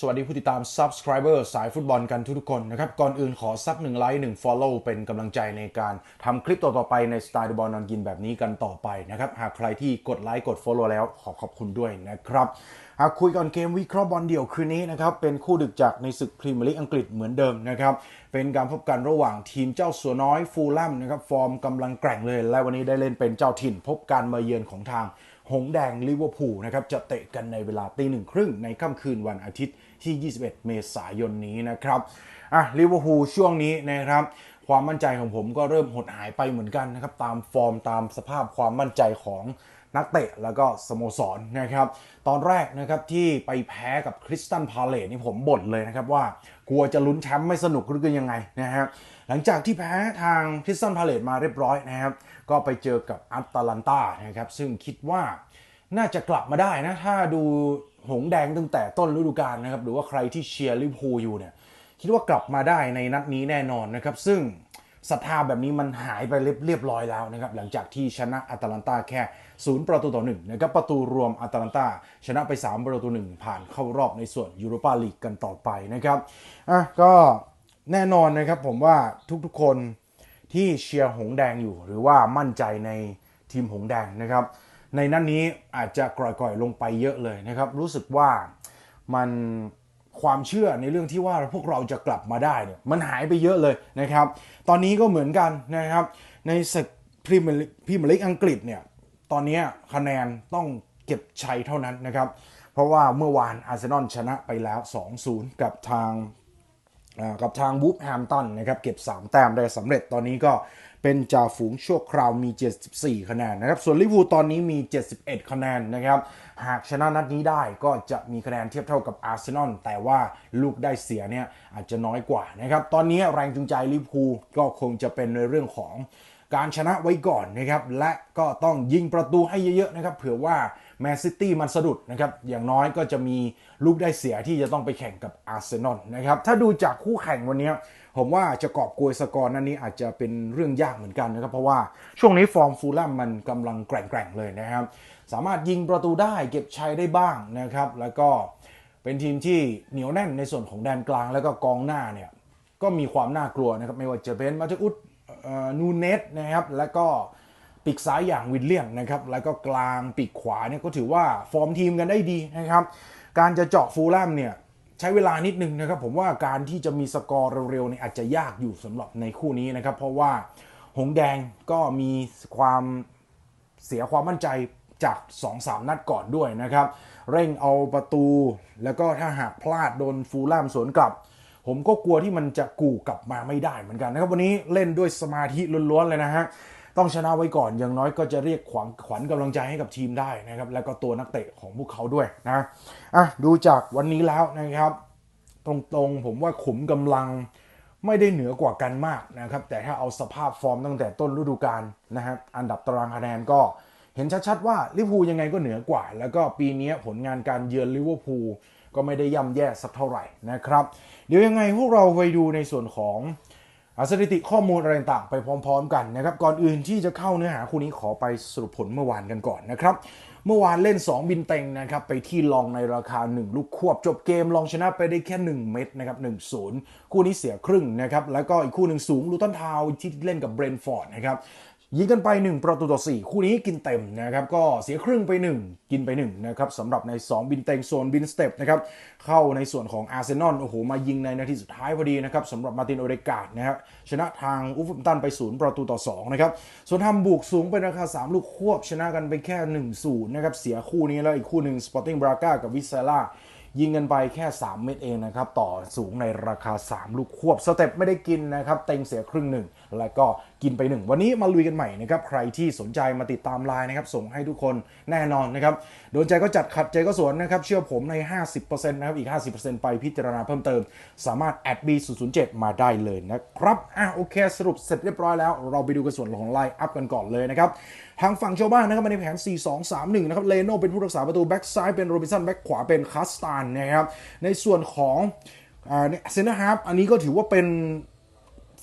สวัสดีผู้ติดตาม Subscriber สายฟุตบอลกันทุกๆคนนะครับ ก่อนอื่นขอสักหนึ่งไลค์หนึ่ง Follow เป็นกำลังใจในการทำคลิปต่อๆไปในสไตล์บอลนอนกินแบบนี้กันต่อไปนะครับ หากใครที่กดไลค์กด Follow แล้วขอขอบคุณด้วยนะครับหากคุยก่อนเกมวิเคราะห์บอลเดี่ยวคืนนี้นะครับ เป็นคู่ดึกจากในศึกพรีเมียร์ลีกอังกฤษเหมือนเดิมนะครับ เป็นการพบกันระหว่างทีมเจ้าสัวน้อยฟูลแลมนะครับ ฟอร์มกำลังแกร่งเลย และวันนี้ได้เล่นเป็นเจ้าถิ่นพบการมาเยือนของทาง หงแดงลิเวอร์พูลนะครับจะเตะกันในเวลาตีหนึ่งครึ่งในค่ำคืนวันอาทิตย์ที่ 21 เมษายนนี้นะครับอะลิเวอร์พูลช่วงนี้นะครับความมั่นใจของผมก็เริ่มหดหายไปเหมือนกันนะครับตามฟอร์มตามสภาพความมั่นใจของนักเตะแล้วก็สโมสรนะครับตอนแรกนะครับที่ไปแพ้กับคริสตันพาเลตนี่ผมบ่นเลยนะครับว่ากลัวจะลุ้นแชมป์ไม่สนุกหรือยังไงนะฮะหลังจากที่แพ้ทางคริสตันพาเลตมาเรียบร้อยนะครับ ก็ไปเจอกับอัตแลนตานะครับซึ่งคิดว่าน่าจะกลับมาได้นะ ถ้าดูหงแดงตั้งแต่ต้นฤดูกาลนะครับ หรือว่าใครที่เชียร์ลิเวอร์พูลอยู่เนี่ย คิดว่ากลับมาได้ในนัดนี้แน่นอนนะครับ ซึ่งศรัทธาแบบนี้มันหายไปเรียบร้อยแล้วนะครับ หลังจากที่ชนะอัตแลนตาแค่ 0 ประตูต่อ1นะครับ ประตูรวมอัตแลนตาชนะไป 3 ประตู 1 ผ่านเข้ารอบในส่วนยูโรปาลีกกันต่อไปนะครับ อะก็แน่นอนนะครับผมว่าทุกๆคน ที่เชียร์หงแดงอยู่ หรือว่ามั่นใจในทีมหงแดงนะครับ ในนั้นนี้อาจจะกร่อยๆลงไปเยอะเลยนะครับ รู้สึกว่ามันความเชื่อในเรื่องที่ว่าพวกเราจะกลับมาได้เนี่ยมันหายไปเยอะเลยนะครับ ตอนนี้ก็เหมือนกันนะครับ ในศึกพรีเมียร์พรีเมียร์ลีกอังกฤษเนี่ยตอนนี้คะแนนต้องเก็บชัยเท่านั้นนะครับ เพราะว่าเมื่อวานอาร์เซนอลชนะไปแล้ว 2-0 กับทาง กับทางบูฟแฮมตันนะครับเก็บ 3 แต้มได้สำเร็จตอนนี้ก็เป็นจ่าฝูงชั่วคราวมี 74 คะแนนนะครับ ส่วนลิเวอร์พูลตอนนี้มี 71 คะแนนนะครับ หากชนะนัดนี้ได้ก็จะมีคะแนนเทียบเท่ากับอาร์เซนอลแต่ว่าลูกได้เสียเนี่ยอาจจะน้อยกว่านะครับ ตอนนี้แรงจูงใจลิเวอร์พูลก็คงจะเป็นในเรื่องของการชนะไว้ก่อนนะครับ และก็ต้องยิงประตูให้เยอะๆนะครับ เผื่อว่า แมนซิตี้มันสะดุดนะครับอย่างน้อยก็จะมีลูกได้เสียที่จะต้องไปแข่งกับอาร์เซนอลนะครับถ้าดูจากคู่แข่งวันนี้ผมว่าจะกอบกวยสกอร์นั้นนี้อาจจะเป็นเรื่องยากเหมือนกันนะครับเพราะว่าช่วงนี้ฟอร์มฟูลแลมมันกำลังแกร่งๆเลยนะครับสามารถยิงประตูได้เก็บชัยได้บ้างนะครับแล้วก็เป็นทีมที่เหนียวแน่นในส่วนของแดนกลางแล้วก็กองหน้าเนี่ยก็มีความน่ากลัวนะครับไม่ว่าจะเป็นมาเตอุสนูเนสนะครับแล้วก็ ปีกซ้ายอย่างวิลเลียนนะครับแล้วก็กลางปีกขวาเนี่ยก็ถือว่าฟอร์มทีมกันได้ดีนะครับการจะเจาะฟูลแลมเนี่ยใช้เวลานิดนึงนะครับผมว่าการที่จะมีสกอร์เร็วๆเนี่ยอาจจะยากอยู่สำหรับในคู่นี้นะครับ เพราะว่าหงแดงก็มีความเสียความมั่นใจจาก 2-3 นัดก่อนด้วยนะครับ เร่งเอาประตู แล้วก็ถ้าหากพลาดโดนฟูลแลมสวนกลับ ผมก็กลัวที่มันจะกู่กลับมาไม่ได้เหมือนกันนะครับ วันนี้เล่นด้วยสมาธิล้วนๆเลยนะฮะ ต้องชนะไว้ก่อนอย่างน้อยก็จะเรียกขวัญขวัญกำลังใจให้กับทีมได้นะครับ แล้วก็ตัวนักเตะของพวกเขาด้วยนะอะดูจากวันนี้แล้วนะครับ ตรงๆผมว่าขุมกำลังไม่ได้เหนือกว่ากันมากนะครับ แต่ถ้าเอาสภาพฟอร์มตั้งแต่ต้นฤดูกาลนะครับอันดับตารางคะแนนก็เห็นชัดๆว่าลิเวอร์พูลยังไงก็เหนือกว่า แล้วก็ปีนี้ผลงานการเยือนลิเวอร์พูลก็ไม่ได้ย่ำแย่สักเท่าไหร่นะครับ เดี๋ยวยังไงพวกเราไปดูในส่วนของ สถิติข้อมูลอะไรต่างไปพร้อม ๆ กันนะครับ ก่อนอื่นที่จะเข้าเนื้อหาคู่นี้ขอไปสรุปผลเมื่อวานกันก่อนนะครับ เมื่อวานเล่น 2 บินเต็งนะครับ ไปที่ลองในราคา 1 ลูกควบจบเกมลองชนะไปได้แค่ 1 เม็ดนะครับ1-0 คู่นี้เสียครึ่งนะครับ แล้วก็อีกคู่หนึ่งสูงลูตันทาวที่เล่นกับเบรนฟอร์ดนะครับ ยิงกันไป 1 ประตูต่อ 4 คู่นี้กินเต็มนะครับก็เสียครึ่งไป 1 กินไป1นะครับสำหรับใน 2 บินเต็งโซนบินสเต็ปนะครับเข้าในส่วนของอาร์เซนอลโอ้โหมายิงในนาทีสุดท้ายพอดีนะครับสำหรับมาตินโอเดกาดนะครับชนะทางอุฟมตันไป 0 ประตูต่อ2นะครับส่วนทำบุกสูงเป็นราคา 3 ลูกควบชนะกันไปแค่ 1 0นะครับเสียคู่นี้แล้วอีกคู่หนึ่งสปอร์ติ้งบราก้ากับวิเซล่ายิงกันไปแค่ 3 เม็ดเองนะครับต่อสูงในราคา 3 ลูกควบสเต็ปไม่ได้กินนะครับเต็งเสียครึ่งหนึ่งแล้วก็กินไปหนึ่งวันนี้มาลุยกันใหม่นะครับใครที่สนใจมาติดตามไลน์นะครับส่งให้ทุกคนแน่นอนนะครับโดนใจก็จัดขัดใจก็สวนนะครับเชื่อผมใน 50%นะครับอีก 50%ไปพิจารณาเพิ่มเติม สามารถแอด B007 มาได้เลยนะครับอะโอเค สรุปเสร็จเรียบร้อยแล้ว เราไปดูกันส่วนของไลน์อัพกันก่อนเลยนะครับทางฝั่งชาวบ้านนะครับมาในแผน 4-2-3-1 นะครับเลโนเป็นผู้รักษาประตูแบ็กซ้ายเป็นโรบินสันแบ็กขวาเป็นคาสตานนะครับในส่วนของอ่าเซนเตอร์ฮาร์ฟอันนี้ก็ถือว่าเป็น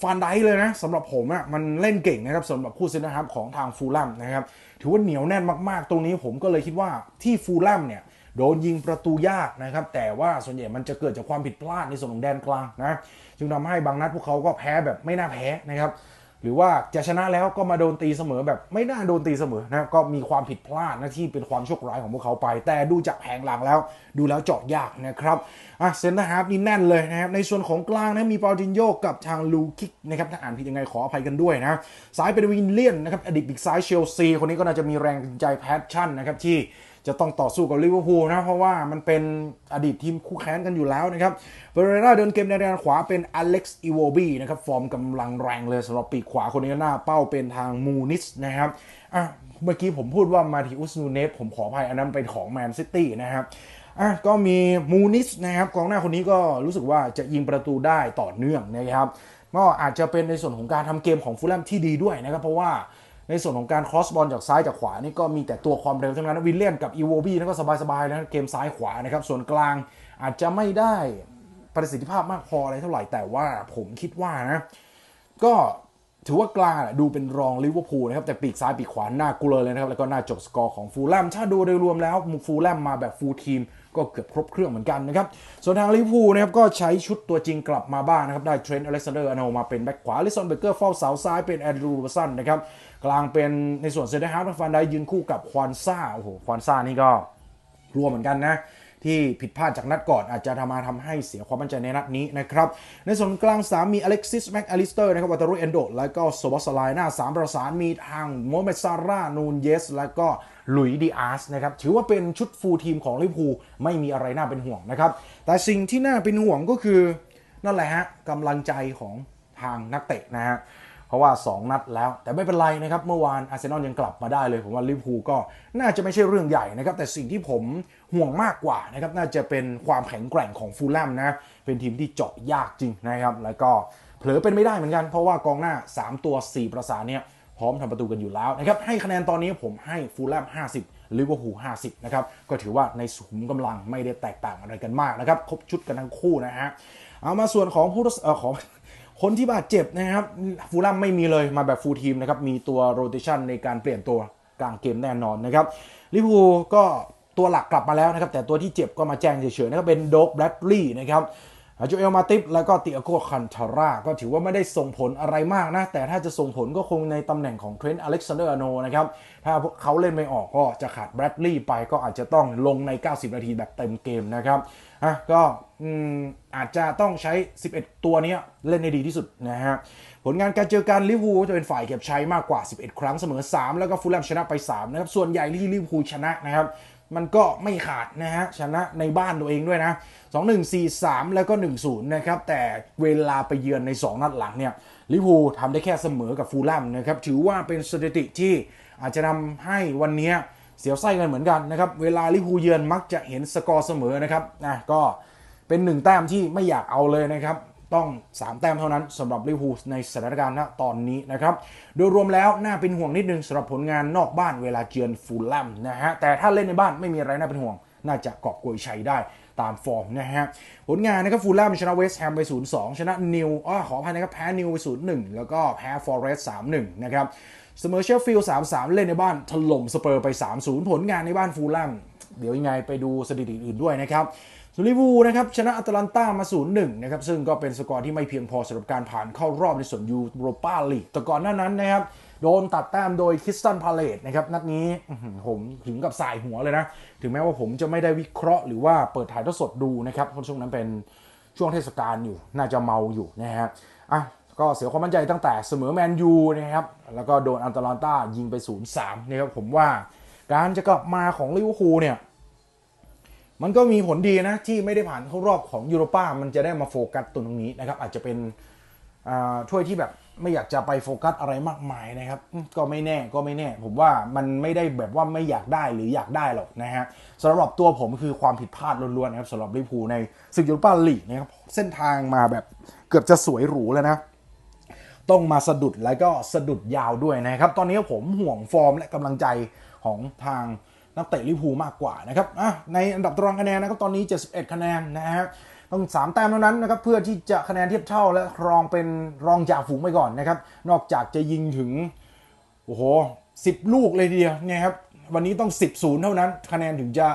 ฟานไดเลยนะสำหรับผมอะ่ะมันเล่นเก่งนะครับสำหรับคู่เซนเตอร์ฮาร์ฟของทางฟูลแลมนะครับถือว่าเหนียวแน่นมากๆ ตรงนี้ผมก็เลยคิดว่าที่ฟูลแลมเนี่ยโดนยิงประตูยากนะครับแต่ว่าส่วนใหญ่มันจะเกิดจากความผิดพลาดในส่วนของแดนกลางนะจึงทำให้บางนัดพวกเขาก็แพ้แบบไม่น่าแพ้นะครับ หรือว่าจะชนะแล้วก็มาโดนตีเสมอแบบไม่น่าโดนตีเสมอนะก็มีความผิดพลาดนะที่เป็นความโชคร้ายของพวกเขาไป แต่ดูจากแผงหลังแล้ว ดูแล้วเจาะยากนะครับอะเซนเตอร์ฮาร์ฟนี่แน่นเลยนะครับในส่วนของกลางนะมีปาตินโยกับทางลูคิกนะครับถ้าอ่านผิดยังไงขออภัยกันด้วยนะซ้ายเป็นวินเลียนนะครับอดีตบิ๊กซ้ายเชลซีคนนี้ก็น่าจะมีแรงใจแพชชั่นนะครับที่ จะต้องต่อสู้กับลิเวอร์พูลนะ เพราะว่ามันเป็นอดีตทีมคู่แข่งกันอยู่แล้วนะครับเบเรราเดินเกมในแดนขวาเป็นอเล็กซ์อีโวบีนะครับ ฟอร์มกำลังแรงเลยสำหรับปีกขวาคนนี้หน้าเป้าเป็นทางมูนิสนะครับอะเมื่อกี้ผมพูดว่ามาทิอุสนูเนสผมขออภัยอันนั้นเป็นของแมนซิตี้นะครับอะก็มีมูนิสนะครับกองหน้าคนนี้ก็รู้สึกว่าจะยิงประตูได้ต่อเนื่องนะครับก็อาจจะเป็นในส่วนของการทำเกมของฟูลแลมที่ดีด้วยนะครับ เพราะว่า ในส่วนของการครอสบอลจากซ้ายจากขวานี่ก็มีแต่ตัวความเร็วทั้งนั้นวิลเลียนกับอีโวบีนั่นก็สบายๆนะเกมซ้ายขวานะครับส่วนกลางอาจจะไม่ได้ประสิทธิภาพมากพออะไรเท่าไหร่แต่ว่าผมคิดว่านะก็ถือว่ากลางดูเป็นรองลิเวอร์พูลนะครับ แต่ปีกซ้ายปีกขวาหน้ากูลเลยนะครับ แล้วก็หน้าจบสกอร์ของฟูลแลมถ้าดูโดยรวมแล้วฟูลแลมมาแบบฟูลทีม ก็เกือบครบเครื่องเหมือนกันนะครับ ส่วนทางลิเวอร์พูลนะครับก็ใช้ชุดตัวจริงกลับมาบ้างนะครับได้เทรนต์อเล็กซานเดอร์อโนมาเป็นแบ็คขวาลิซอนเบเกอร์เฝ้าเสาซ้ายเป็นแอนดรูว์สันนะครับกลางเป็นในส่วนเซนเตอร์ฮาร์ดฟันได้ยืนคู่กับควานซ่าโอ้โหควานซ่านี่ก็รวมเหมือนกันนะที่ผิดพลาดจากนัดก่อนอาจจะทำมาทำให้เสียความมั่นใจในนัดนี้นะครับ ในส่วนกลางสามมีอเล็กซิสแม็กอลิสเตอร์นะครับวัตารุเอนโด แล้วก็โซบอสไลหน้าสามประสานมีทางโมเมซาร่านูนเยส แล้วก็ หลุยดีอาร์สนะครับถือว่าเป็นชุดฟูลทีมของลิเวอร์พูลไม่มีอะไรน่าเป็นห่วงนะครับ แต่สิ่งที่น่าเป็นห่วงก็คือ นั่นแหละฮะกำลังใจของทางนักเตะนะฮะเพราะว่า 2 นัดแล้ว แต่ไม่เป็นไรนะครับ เมื่อวานอาร์เซนอลยังกลับมาได้เลย ผมว่าลิเวอร์พูลก็น่าจะไม่ใช่เรื่องใหญ่นะครับ แต่สิ่งที่ผมห่วงมากกว่านะครับ น่าจะเป็นความแข็งแกร่งของฟูลแลมนะ เป็นทีมที่เจาะยากจริงนะครับ แล้วก็เผลอเป็นไม่ได้เหมือนกัน เพราะว่ากองหน้า 3 ตัว 4 ประสานเนี่ย พร้อมทำประตูกันอยู่แล้วนะครับให้คะแนนตอนนี้ผมให้ฟูลแลม50ลิเวอร์พูล50นะครับก็ถือว่าในสุมกำลังไม่ได้แตกต่างอะไรกันมากนะครับครบชุดกันทั้งคู่นะฮะเอามาส่วนของผู้เอ่อของคนที่บาดเจ็บนะครับฟูลแลมไม่มีเลยมาแบบฟูลทีมนะครับมีตัวโรเตชันในการเปลี่ยนตัวกลางเกมแน่นอนนะครับลิเวอร์พูลก็ตัวหลักกลับมาแล้วนะครับแต่ตัวที่เจ็บก็มาแจ้งเฉยๆนะครับเป็นโดกแบรดลีย์นะครับ โจเอลมาติฟแล้วก็ติอาโกคันทาร่าก็ถือว่าไม่ได้ส่งผลอะไรมากนะ แต่ถ้าจะส่งผลก็คงในตำแหน่งของเทรนต์อเล็กซานเดอร์อโนนะครับ ถ้าเขาเล่นไม่ออกก็จะขาดแบรดลีย์ไปก็อาจจะต้องลงใน 90 นาทีแบบเต็มเกมนะครับอะก็อืมอาจจะต้องใช้ 11 ตัวนี้เล่นในดีที่สุดนะฮะผลงานการเจอกันลิเวอร์พูลจะเป็นฝ่ายเก็บชัยมากกว่า 11 ครั้งเสมอ 3 แล้วก็ฟูลแลมชนะไป 3 นะครับ ส่วนใหญ่ที่ลิเวอร์พูลชนะนะครับ มันก็ไม่ขาดนะฮะชนะในบ้านตัวเองด้วยนะ 2 1 4 3 แล้วก็ 1 0 นะครับ แต่เวลาไปเยือนใน 2 นัดหลังเนี่ยลิเวอร์พูลทำได้แค่เสมอกับฟูลแลมนะครับ ถือว่าเป็นสถิติที่อาจจะทำให้วันนี้เสียวไส้กันเหมือนกันนะครับ เวลาลิเวอร์พูลเยือนมักจะเห็นสกอร์เสมอนะครับนะก็เป็นหนึ่งแต้มที่ไม่อยากเอาเลยนะครับ ต้อง 3 แต้มเท่านั้นสำหรับลิเวอร์พูลในสถานการณ์ณตอนนี้นะครับ โดยรวมแล้วน่าเป็นห่วงนิดนึงสำหรับผลงานนอกบ้านเวลาเจือนฟูลแลมนะฮะแต่ถ้าเล่นในบ้านไม่มีอะไรน่าเป็นห่วง น่าจะกอบโกยชัยได้ตามฟอร์มนะฮะ ผลงานนะครับฟูลแลมชนะเวสต์แฮมไป 0-2 ชนะนิวอ้อขออภัยนะครับ แพ้นิวไป 0-1 แล้วก็แพ้ฟอร์เรสต์3-1 นะครับเสมอเชฟฟิลด์3-3 เล่นในบ้านถล่มสเปอร์ไป 3-0 ผลงานในบ้านฟูลแลม เดี๋ยวยังไงไปดูสถิติอื่นด้วยนะครับส่วนลิวูนะครับชนะอัตแลนตามา 0-1 นะครับ ซึ่งก็เป็นสกอร์ที่ไม่เพียงพอสำหรับการผ่านเข้ารอบในส่วนยูโรปาลีกแต่ก่อนหน้านั้นนะครับ โดนตัดแต้มโดยคริสตันพาเลตนะครับ นัดนี้ผมถึงกับสายหัวเลยนะ ถึงแม้ว่าผมจะไม่ได้วิเคราะห์หรือว่าเปิดถ่ายทอดสดดูนะครับเพราะช่วงนั้นเป็นช่วงเทศกาลอยู่ น่าจะเมาอยู่นะฮะอะก็เสียความมั่นใจตั้งแต่เสมอแมนยูนะครับแล้วก็โดนอัตแลนตายิงไป 0-3 นะครับผมว่า การจะกลับมาของลิเวอร์พูลเนี่ยมันก็มีผลดีนะที่ไม่ได้ผ่านเข้ารอบของยูโรป้ามันจะได้มาโฟกัสตรงนี้นะครับ อาจจะเป็นอ่าถ้วยที่แบบไม่อยากจะไปโฟกัสอะไรมากมายนะครับ ก็ไม่แน่ก็ไม่แน่ ผมว่ามันไม่ได้แบบว่าไม่อยากได้หรืออยากได้หรอกนะฮะสำหรับตัวผมคือความผิดพลาดล้วนๆนะครับสำหรับลิเวอร์พูลในศึกยูโรป้าลีกนะครับเส้นทางมาแบบเกือบจะสวยหรูแล้วนะ ต้องมาสะดุดแล้วก็สะดุดยาวด้วยนะครับ ตอนนี้ผมห่วงฟอร์มและกำลังใจของทางนักเตะลิพูมากกว่านะครับอะในอันดับตารางคะแนนนะครับตอนนี้ 71 คะแนนนะฮะต้อง 3 แต้มเท่านั้นนะครับเพื่อที่จะคะแนนเทียบเท่าและครองเป็นรองจ่าฝูงไปก่อนนะครับ นอกจากจะยิงถึงโอ้โห10 ลูกเลยทีเดียวเนี่ยครับวันนี้ต้อง 10ศูนย์เท่านั้น คะแนนถึงจะ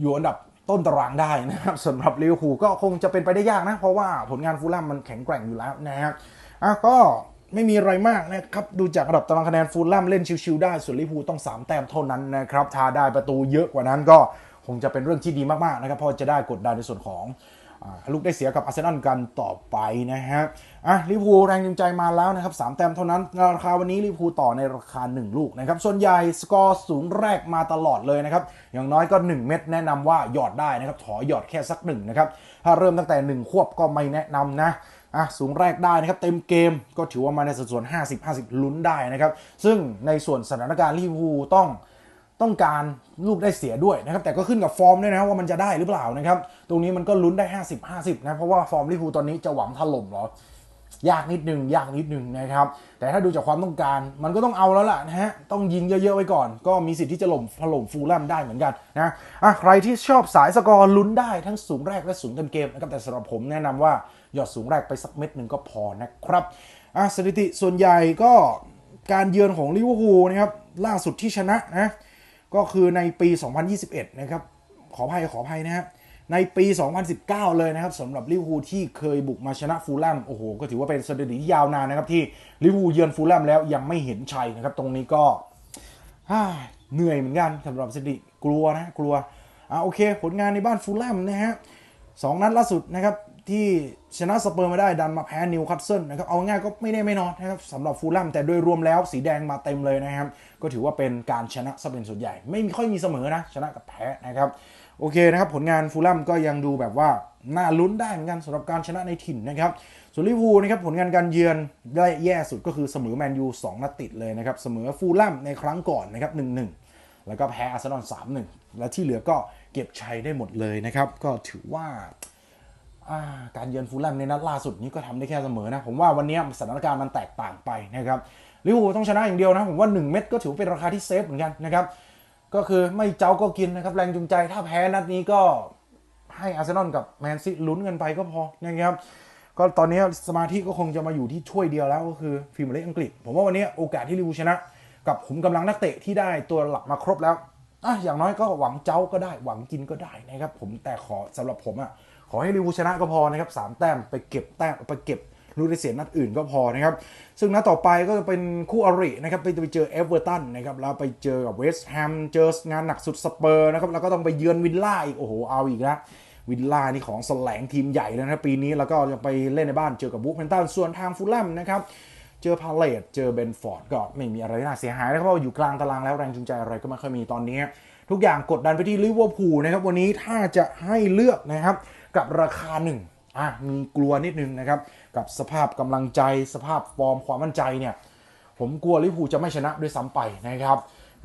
อยู่อันดับต้นตารางได้นะครับสำหรับลิเวอร์พูลก็คงจะเป็นไปได้ยากนะ เพราะว่าผลงานฟูลแลมมันแข็งแกร่งอยู่แล้วนะครับ อะก็ไม่มีอะไรมากนะครับ ดูจากระดับตารางคะแนนฟูลแลมเล่นชิวๆได้ ส่วนลิพูต้อง 3 แต้มเท่านั้นนะครับถ้าได้ประตูเยอะกว่านั้นก็คงจะเป็นเรื่องที่ดีมากๆนะครับเพราะจะได้กดดันในส่วนของอลูกได้เสียกับอาร์เซนอลกันต่อไปนะฮะอะลิพูแรงจูงใจมาแล้วนะครับสามแต้มเท่านั้น ราคาวันนี้ลิพูต่อในราคา 1 ลูกนะครับ ส่วนใหญ่สกอร์สูงแรกมาตลอดเลยนะครับ อย่างน้อยก็ 1 เม็ดแนะนำว่าหยอดได้นะครับขอหยอดแค่สักหนึ่งนะครับ ถ้าเริ่มตั้งแต่ 1 ควบก็ไม่แนะนำนะ อะสูงแรกได้นะครับเต็มเกมก็ถือว่ามาในสัดส่วน 50-50 ลุ้นได้นะครับ ซึ่งในส่วนสถานการณ์ลิเวอร์พูลต้องต้องการลูกได้เสียด้วยนะครับแต่ก็ขึ้นกับฟอร์มด้วยนะว่ามันจะได้หรือเปล่านะครับตรงนี้มันก็ลุ้นได้ 50 50 นะเพราะว่าฟอร์มลิเวอร์พูลตอนนี้จะหวังถล่มหรอ ยากนิดหนึ่งยากนิดหนึ่งนะครับ แต่ถ้าดูจากความต้องการมันก็ต้องเอาแล้วล่ะนะฮะต้องยิงเยอะๆไว้ก่อน ก็มีสิทธิ์ที่จะหล่มถล่มฟูลแลมได้เหมือนกันนะอะใครที่ชอบสายสกอร์ลุ้นได้ทั้งสูงแรกและสูงเต็มเกมนะครับแต่สำหรับผมแนะนำว่าหยอดสูงแรกไปสักเม็ดหนึ่งก็พอนะครับอะสถิติส่วนใหญ่ก็การเยือนของลิเวอร์พูลนะครับล่าสุดที่ชนะนะก็คือในปี 2021 นะครับขออภัยขออภัยนะฮะ ในปี 2019 เลยนะครับสำหรับลิเวอร์พูลที่เคยบุกมาชนะฟูลแลมโอ้โหก็ถือว่าเป็นสถิติที่ยาวนานนะครับที่ลิเวอร์พูลเยือนฟูลแลมแล้วยังไม่เห็นชัยนะครับตรงนี้ก็เหนื่อยเหมือนกันสำหรับสถิติกลัวนะกลัวอ่าโอเค ผลงานในบ้านฟูลแลมนะฮะสองนัดล่าสุดนะครับที่ชนะสเปอร์มาได้ดันมาแพ้นิวคาสเซิลนะครับเอาง่ายก็ไม่ได้ไม่นอนนะครับสำหรับฟูลแลมแต่โดยรวมแล้วสีแดงมาเต็มเลยนะครับ ก็ถือว่าเป็นการชนะซะเป็นส่วนใหญ่ ไม่ค่อยมีเสมอนะ ชนะกับแพ้นะครับ โอเคนะครับผลงานฟูลแลมก็ยังดูแบบว่าน่าลุ้นได้เหมือนกันสำหรับการชนะในถิ่นนะครับส่วนลิเวอร์พูลนะครับผลงานการเยือนได้แย่สุดก็คือเสมอแมนยู2นัดติดเลยนะครับเสมอฟูลแลมในครั้งก่อนนะครับ1-1 แล้วก็แพ้อาร์เซนอล3-1 และที่เหลือก็เก็บชัยได้หมดเลยนะครับก็ถือว่าการเยือนฟูลแลมในนัดล่าสุดนี้ก็ทำได้แค่เสมอนะ ผมว่าวันนี้สถานการณ์มันแตกต่างไปนะครับลิเวอร์พูลต้องชนะอย่างเดียวนะ ผมว่า 1 เม็ดก็ถือเป็นราคาที่เซฟเหมือนกันนะครับ ก็คือไม่เจ้าก็กินนะครับแรงจูงใจถ้าแพ้นัดนี้ก็ให้อาร์เซนอลกับแมนซีลุ้นกันไปก็พอนะครับก็ตอนนี้สมาธิก็คงจะมาอยู่ที่ถ้วยเดียวแล้วก็คือพรีเมียร์ลีกอังกฤษ ผมว่าวันนี้โอกาสที่ลิเวอร์พูลชนะ กับขุมกำลังนักเตะที่ได้ตัวหลักมาครบแล้วอะอย่างน้อยก็หวังเจ้าก็ได้หวังกินก็ได้นะครับผมแต่ขอสำหรับผมอะขอให้ลิเวอร์พูลชนะก็พอนะครับสามแต้มไปเก็บแต้มไปเก็บ ลูกได้เสียนัดอื่นก็พอนะครับซึ่งนัดต่อไปก็จะเป็นคู่อรินะครับไปไปเจอเอเวอร์ตันนะครับแล้วไปเจอกับเวสต์แฮมเจองานหนักสุดสเปอร์นะครับแล้วก็ต้องไปเยือนวิลล่าอีกโอ้โหเอาอีกแล้ววิลล่านี่ของแสลงทีมใหญ่เลยนะปีนี้แล้วก็ยังไปเล่นในบ้านเจอกับบูฟเพนตันส่วนทางฟูลแลมนะครับเจอพาเลตเจอเบนฟอร์ดก็ไม่มีอะไรน่าเสียหายนะครับเพราะว่าอยู่กลางตารางแล้วแรงจูงใจอะไรก็ไม่ค่อยมีตอนนี้ ทุกอย่างกดดันไปที่ลิเวอร์พูลนะครับวันนี้ถ้าจะให้เลือกนะครับกับราคาหนึ่ง อะมีกลัวนิดนึงนะครับ กับสภาพกำลังใจสภาพฟอร์มความมั่นใจเนี่ย ผมกลัวลิเวอร์พูลจะไม่ชนะด้วยซ้ำไปนะครับ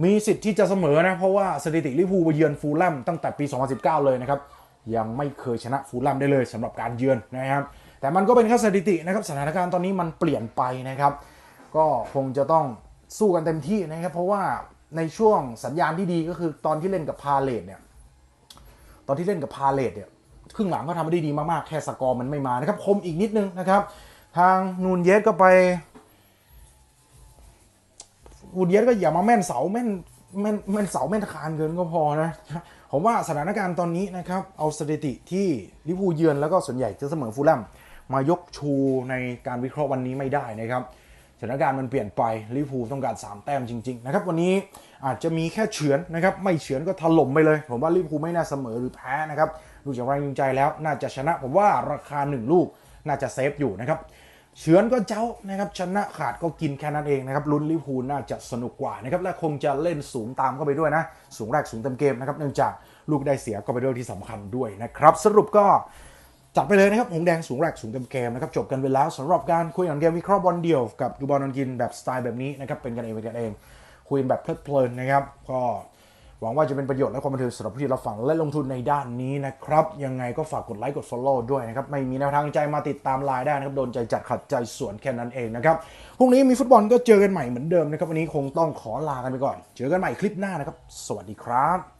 มีสิทธิ์ที่จะเสมอนะ เพราะว่าสถิติลิเวอร์พูลไปเยือนฟูลแลมตั้งแต่ปี 2019 เลยนะครับ ยังไม่เคยชนะฟูลแลมได้เลยสำหรับการเยือนนะครับ แต่มันก็เป็นแค่สถิตินะครับสถานการณ์ตอนนี้มันเปลี่ยนไปนะครับ ก็คงจะต้องสู้กันเต็มที่นะครับ เพราะว่าในช่วงสัญญาณที่ดีก็คือตอนที่เล่นกับพาเลตเนี่ย ตอนที่เล่นกับพาเลตเนี่ย ครึ่งหลังก็ทำได้ดีมากๆ แค่สกอร์มันไม่มานะครับคมอีกนิดนึงนะครับ ทางนูนเยสก็ไปนูนเยสก็อย่ามาแม่นเสาแม่นแม่นแม่นเสาแม่นคานเกินก็พอนะผมว่าสถานการณ์ตอนนี้นะครับเอาสถิติที่ลิพูเยือนแล้วก็ส่วนใหญ่จะเสมอฟูลแลมมายกชูในการวิเคราะห์วันนี้ไม่ได้นะครับสถานการณ์มันเปลี่ยนไปลิพูต้องการ 3 แต้มจริง ๆ นะครับ วันนี้อาจจะมีแค่เฉือนนะครับ ไม่เฉือนก็ถล่มไปเลย ผมว่าลิพูไม่น่าเสมอหรือแพ้นะครับ ดูจากแรงจูงใจแล้วน่าจะชนะผมว่าราคา 1 ลูกน่าจะเซฟอยู่นะครับเฉือนก็เจ้านะครับชนะขาดก็กินแค่นั้นเองนะครับลุ้นลิพูลน่าจะสนุกกว่านะครับและคงจะเล่นสูงตามเข้าไปด้วยนะ สูงแรกสูงเต็มเกมนะครับเนื่องจากลูกได้เสียก็เป็นเรื่องที่สำคัญด้วยนะครับสรุปก็จัดไปเลยนะครับหงแดงสูงแรกสูงเต็มเกมนะครับจบกันไปแล้วสำหรับการคุยกันเกมวิเคราะห์บอลเดี่ยวกับดูบอลนอนกินแบบสไตล์แบบนี้นะครับเป็นกันเองเป็นกันเองคุยแบบเพลิดเพลินนะครับก็ หวังว่าจะเป็นประโยชน์และความบันเทิงสำหรับผู้ที่รับฟังและลงทุนในด้านนี้นะครับ ยังไงก็ฝากกดไลค์กด Follow ด้วยนะครับ ไม่มีแนวทางใจมาติดตามไลน์ได้นะครับ โดนใจจัดขัดใจสวนแค่นั้นเองนะครับ พรุ่งนี้มีฟุตบอลก็เจอกันใหม่เหมือนเดิมนะครับ วันนี้คงต้องขอลากันไปก่อน เจอกันใหม่คลิปหน้านะครับ สวัสดีครับ